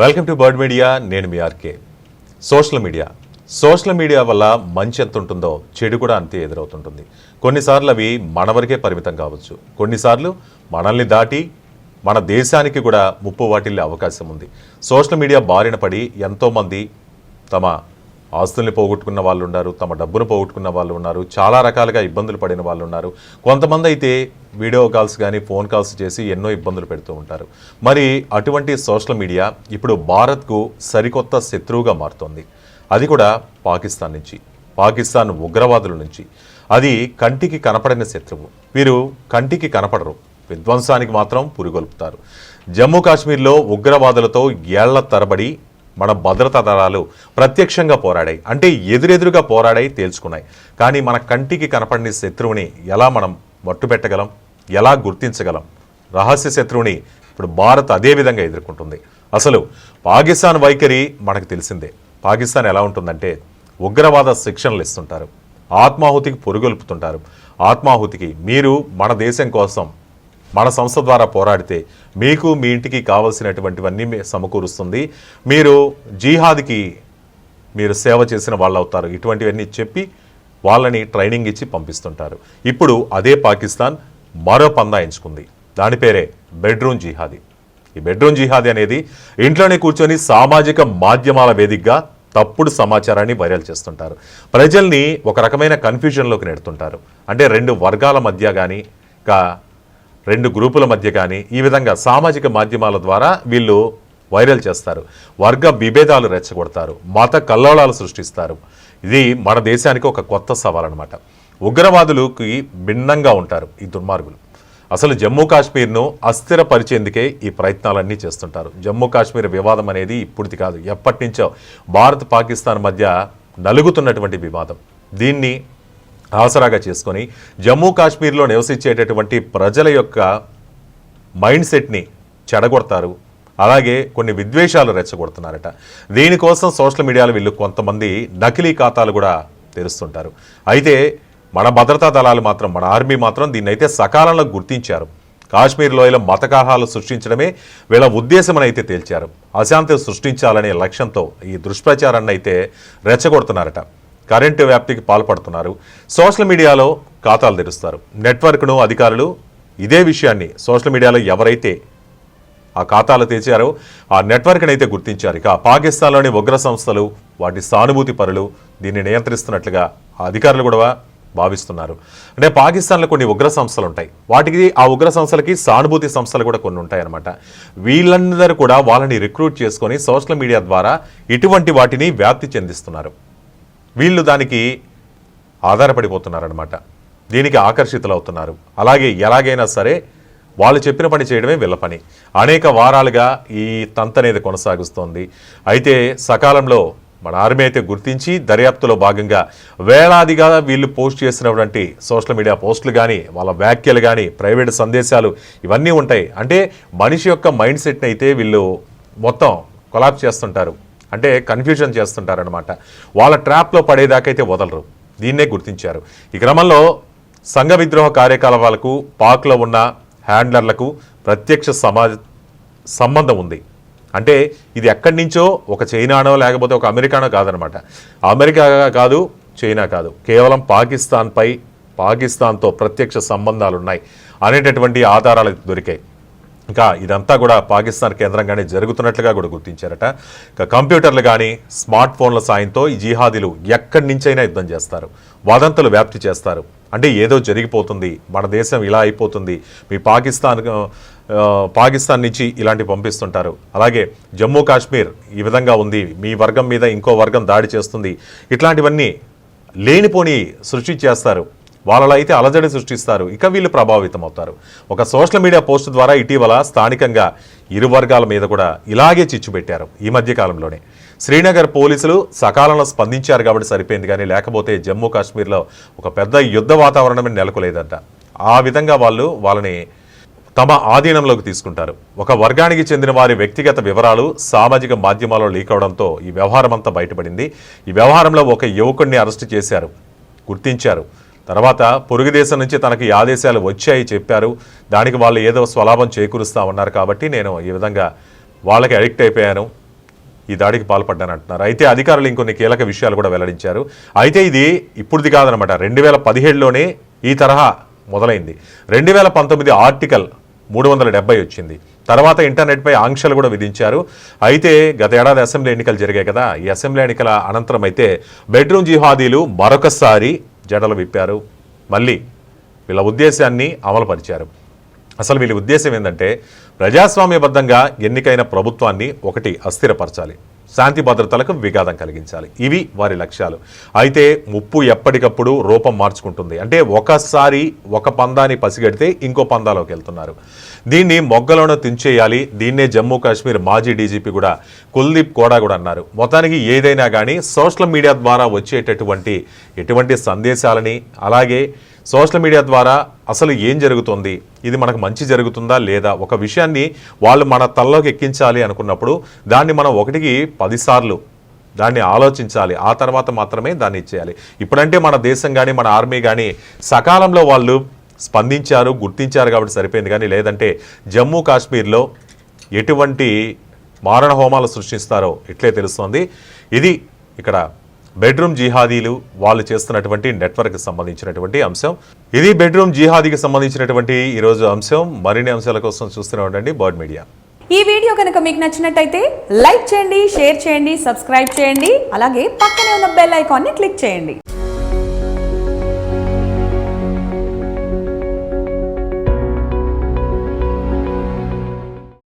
Welcome to bird media నేను మీ RK social media social media వల్ల మంచి ఎంత ఉంటుందో చెడు కూడా అంతే ఎదురవుతుంటుంది. కొన్నిసార్లు అవి మన వరకే పరిమితం కావచ్చు. కొన్నిసార్లు మనల్ని దాటి మన దేశానికి కూడా ముప్పు వాటిల్లే అవకాశం ఉంది. సోషల్ మీడియా బారిన పడి ఎంతోమంది తమ ఆస్తుల్ని పోగొట్టుకున్న వాళ్ళు ఉన్నారు తమ డబ్బును పోగొట్టుకున్న వాళ్ళు ఉన్నారు చాలా రకాలుగా ఇబ్బందులు పడిన వాళ్ళు ఉన్నారు. కొంతమంది అయితే వీడియో కాల్స్ కానీ ఫోన్ కాల్స్ చేసి ఎన్నో ఇబ్బందులు పెడుతూ ఉంటారు. మరి అటువంటి సోషల్ మీడియా ఇప్పుడు భారత్కు సరికొత్త శత్రువుగా మారుతోంది. అది కూడా పాకిస్తాన్ నుంచి పాకిస్తాన్ ఉగ్రవాదుల నుంచి. అది కంటికి కనపడని శత్రువు. వీరు కంటికి కనపడరు. విధ్వంసానికి మాత్రం పురిగొల్పుతారు. జమ్మూ కాశ్మీర్లో ఉగ్రవాదులతో ఏళ్ళ తరబడి మన భద్రతా దళాలు ప్రత్యక్షంగా పోరాడాయి. అంటే ఎదురెదురుగా పోరాడాయి తేల్చుకున్నాయి. కానీ మన కంటికి కనపడిన శత్రువుని ఎలా మనం మట్టుపెట్టగలం? ఎలా గుర్తించగలం? రహస్య శత్రువుని ఇప్పుడు భారత్ అదే విధంగా ఎదుర్కొంటుంది. అసలు పాకిస్తాన్ వైఖరి మనకు తెలిసిందే. పాకిస్తాన్ ఎలా ఉంటుందంటే ఉగ్రవాద శిక్షణలు ఇస్తుంటారు. ఆత్మాహుతికి పొరుగొల్పుతుంటారు. ఆత్మాహుతికి మీరు మన దేశం కోసం మన సంస్థ ద్వారా పోరాడితే మీకు మీ ఇంటికి కావలసినటువంటివన్నీ మీ సమకూరుస్తుంది. మీరు జీహాద్కి మీరు సేవ చేసిన వాళ్ళు అవుతారు ఇటువంటివన్నీ చెప్పి వాళ్ళని ట్రైనింగ్ ఇచ్చి పంపిస్తుంటారు. ఇప్పుడు అదే పాకిస్తాన్ మరో పందా ఎంచుకుంది. దాని పేరే బెడ్రూమ్ జిహాదీ. ఈ బెడ్రూమ్ జిహాదీ అనేది ఇంట్లోనే కూర్చొని సామాజిక మాధ్యమాల వేదికగా తప్పుడు సమాచారాన్ని వైరల్ చేస్తుంటారు. ప్రజల్ని ఒక రకమైన కన్ఫ్యూజన్లోకి నెడుతుంటారు. అంటే రెండు వర్గాల మధ్య కానీ రెండు గ్రూపుల మధ్య కానీ ఈ విధంగా సామాజిక మాధ్యమాల ద్వారా వీళ్ళు వైరల్ చేస్తారు. వర్గ విభేదాలు రెచ్చగొడతారు. మత కల్లోళాలు సృష్టిస్తారు. ఇది మన దేశానికి ఒక కొత్త సవాల్ అనమాట ఉగ్రవాదులకి భిన్నంగా ఉంటారు ఈ దుర్మార్గులు. అసలు జమ్మూ కాశ్మీర్ను అస్థిరపరిచేందుకే ఈ ప్రయత్నాలన్నీ చేస్తుంటారు. జమ్మూ కాశ్మీర్ వివాదం అనేది ఇప్పుడుది కాదు. ఎప్పటి నుంచో భారత్ పాకిస్తాన్ మధ్య నలుగుతున్నటువంటి వివాదం. దీన్ని ఆసరాగా చేసుకొని జమ్మూ కాశ్మీర్లో నివసించేటటువంటి ప్రజల యొక్క మైండ్ సెట్ని చెడగొడతారు. అలాగే కొన్ని విద్వేషాలు రెచ్చగొడుతున్నారట. దీనికోసం సోషల్ మీడియాలో వీళ్ళు కొంతమంది నకిలీ ఖాతాలు కూడా తెరుస్తుంటారు. అయితే మన భద్రతా దళాలు మాత్రం మన ఆర్మీ మాత్రం దీన్ని అయితే సకాలంలో గుర్తించారు. కాశ్మీర్ లోయలో మతకాహాలు సృష్టించడమే వీళ్ళ ఉద్దేశమని అయితే తేల్చారు. అశాంతి సృష్టించాలనే లక్ష్యంతో ఈ దుష్ప్రచారాన్ని అయితే రెచ్చగొడుతున్నారట. కరెంటు వ్యాప్తికి పాల్పడుతున్నారు. సోషల్ మీడియాలో ఖాతాలు తెరుస్తారు. నెట్వర్క్ను అధికారులు ఇదే విషయాన్ని సోషల్ మీడియాలో ఎవరైతే ఆ ఖాతాలు తెచ్చారో ఆ నెట్వర్క్ని అయితే గుర్తించారు. ఇక పాకిస్తాన్లోని ఉగ్ర సంస్థలు వాటి సానుభూతి పరులు దీన్ని నియంత్రిస్తున్నట్లుగా ఆ అధికారులు కూడా భావిస్తున్నారు. అంటే పాకిస్తాన్లో కొన్ని ఉగ్ర సంస్థలు ఉంటాయి వాటికి ఆ ఉగ్ర సంస్థలకి సానుభూతి సంస్థలు కూడా కొన్ని ఉంటాయన్నమాట. వీళ్ళందరూ కూడా వాళ్ళని రిక్రూట్ చేసుకొని సోషల్ మీడియా ద్వారా ఇటువంటి వాటిని వ్యాప్తి చెందిస్తున్నారు. వీళ్ళు దానికి ఆధారపడిపోతున్నారనమాట దీనికి ఆకర్షితులవుతున్నారు. అలాగే ఎలాగైనా సరే వాళ్ళు చెప్పిన పని చేయడమే వీళ్ళ పని. అనేక వారాలుగా ఈ తంత అనేది కొనసాగుస్తోంది. అయితే సకాలంలో మన ఆర్మీ అయితే గుర్తించి దర్యాప్తులో భాగంగా వేలాదిగా వీళ్ళు పోస్ట్ చేసినటువంటి సోషల్ మీడియా పోస్టులు కానీ వాళ్ళ వ్యాఖ్యలు కానీ ప్రైవేట్ సందేశాలు ఇవన్నీ ఉంటాయి. అంటే మనిషి యొక్క మైండ్ సెట్ని అయితే వీళ్ళు మొత్తం కొలాప్స్ చేస్తుంటారు. అంటే కన్ఫ్యూజన్ చేస్తుంటారనమాట వాళ్ళ ట్రాప్లో పడేదాకైతే వదలరు. దీన్నే గుర్తించారు. ఈ క్రమంలో సంఘ విద్రోహ కార్యకలాపాలకు పాక్లో ఉన్న హ్యాండ్లర్లకు ప్రత్యక్ష సమాజ సంబంధం ఉంది. అంటే ఇది ఎక్కడి నుంచో ఒక చైనానో లేకపోతే ఒక అమెరికానో కాదనమాట అమెరికా కాదు చైనా కాదు. కేవలం పాకిస్తాన్పై పాకిస్తాన్తో ప్రత్యక్ష సంబంధాలు ఉన్నాయి అనేటటువంటి ఆధారాలు దొరికాయి. ఇంకా ఇదంతా కూడా పాకిస్తాన్ కేంద్రంగానే జరుగుతున్నట్లుగా కూడా గుర్తించారట. ఇక కంప్యూటర్లు కానీ స్మార్ట్ ఫోన్ల సాయంతో ఈ జిహాదీలు ఎక్కడి నుంచైనా యుద్ధం చేస్తారు. వదంతులు వ్యాప్తి చేస్తారు. అంటే ఏదో జరిగిపోతుంది. మన దేశం ఇలా అయిపోతుంది. మీ పాకిస్తాన్ పాకిస్తాన్ నుంచి ఇలాంటివి పంపిస్తుంటారు. అలాగే జమ్మూ కాశ్మీర్ ఈ విధంగా ఉంది. మీ వర్గం మీద ఇంకో వర్గం దాడి చేస్తుంది. ఇట్లాంటివన్నీ లేనిపోని సృష్టి చేస్తారు. వాళ్ళలో అయితే అలజడి సృష్టిస్తారు. ఇక వీళ్ళు ప్రభావితం అవుతారు ఒక సోషల్ మీడియా పోస్ట్ ద్వారా ఇటీవల స్థానికంగా ఇరు వర్గాల మీద కూడా ఇలాగే చిచ్చు పెట్టారు ఈ మధ్య కాలంలోనే. శ్రీనగర్ పోలీసులు సకాలంలో స్పందించారు కాబట్టి సరిపోయింది కానీ లేకపోతే జమ్మూ కాశ్మీర్లో ఒక పెద్ద యుద్ధ వాతావరణమే నెలకొలేదంట. ఆ విధంగా వాళ్ళు వాళ్ళని తమ ఆధీనంలోకి తీసుకుంటారు. ఒక వర్గానికి చెందిన వారి వ్యక్తిగత వివరాలు సామాజిక మాధ్యమాల్లో లీక్ అవడంతో ఈ వ్యవహారం అంతా బయటపడింది. ఈ వ్యవహారంలో ఒక యువకుడిని అరెస్టు చేశారు. గుర్తించారు. తర్వాత పొరుగు దేశం నుంచి తనకి ఆదేశాలు వచ్చాయి చెప్పారు. దానికి వాళ్ళు ఏదో స్వలాభం చేకూరుస్తా ఉన్నారు కాబట్టి నేను ఈ విధంగా వాళ్ళకి అడిక్ట్ అయిపోయాను. ఈ దాడికి పాల్పడ్డాను అంటున్నారు. అయితే అధికారులు ఇంకొన్ని కీలక విషయాలు కూడా వెల్లడించారు. అయితే ఇది ఇప్పుడుది కాదనమాట రెండు వేల పదిహేడులోనే ఈ తరహా మొదలైంది. రెండు వేల పంతొమ్మిది ఆర్టికల్ మూడు వందల డెబ్బై వచ్చింది. తర్వాత ఇంటర్నెట్పై ఆంక్షలు కూడా విధించారు. అయితే గత ఏడాది అసెంబ్లీ ఎన్నికలు జరిగాయి కదా. ఈ అసెంబ్లీ ఎన్నికల అనంతరం అయితే బెడ్రూమ్ జిహాదీలు మరొకసారి జడలు విప్పారు. మళ్ళీ వీళ్ళ ఉద్దేశాన్ని అమలుపరిచారు. అసలు వీళ్ళ ఉద్దేశం ఏంటంటే ప్రజాస్వామ్యబద్ధంగా ఎన్నికైన ప్రభుత్వాన్ని ఒకటి అస్థిరపరచాలి. శాంతి భద్రతలకు విఘాతం కలిగించాలి. ఇవి వారి లక్ష్యాలు. అయితే ముప్పు ఎప్పటికప్పుడు రూపం మార్చుకుంటుంది. అంటే ఒకసారి ఒక పందాన్ని పసిగడితే ఇంకో పందాలోకి వెళ్తున్నారు. దీన్ని మొగ్గలోనే తుంచేయాలి. దీన్నే జమ్మూ కాశ్మీర్ మాజీ డీజీపీ కూడా కుల్దీప్ కోడా కూడా అన్నారు. మొత్తానికి ఏదైనా కానీ సోషల్ మీడియా ద్వారా వచ్చేటటువంటి ఎటువంటి సందేశాలని అలాగే సోషల్ మీడియా ద్వారా అసలు ఏం జరుగుతుంది? ఇది మనకు మంచి జరుగుతుందా లేదా? ఒక విషయాన్ని వాళ్ళు మన తలలోకి ఎక్కించాలి అనుకున్నప్పుడు దాన్ని మనం ఒకటికి పదిసార్లు దాన్ని ఆలోచించాలి. ఆ తర్వాత మాత్రమే దాన్ని ఇచ్చేయాలి. ఇప్పుడంటే మన దేశం కానీ మన ఆర్మీ కానీ సకాలంలో వాళ్ళు స్పందించారు గుర్తించారు కాబట్టి సరిపోయింది. కానీ లేదంటే జమ్మూ కాశ్మీర్లో ఎటువంటి మారణ హోమాలు సృష్టిస్తారో ఇట్లే తెలుస్తోంది. ఇది ఇక్కడ బెడ్రూమ్ జిహాదీలు వాళ్ళు చేస్తున్నటువంటి నెట్వర్క్ సంబంధించినటువంటి అంశం. ఇది బెడ్రూమ్ జిహాదీకి సంబంధించినటువంటి ఈరోజు అంశం. మరిన్ని అంశాల కోసం చూస్తూనే ఉండండి బర్డ్ మీడియా. ఈ వీడియో కనుక మీకు నచ్చినట్టయితే లైక్ చేయండి షేర్ చేయండి సబ్స్క్రైబ్ చేయండి. అలాగే పక్కనే ఉన్న బెల్ ఐకాన్ని క్లిక్ చేయండి.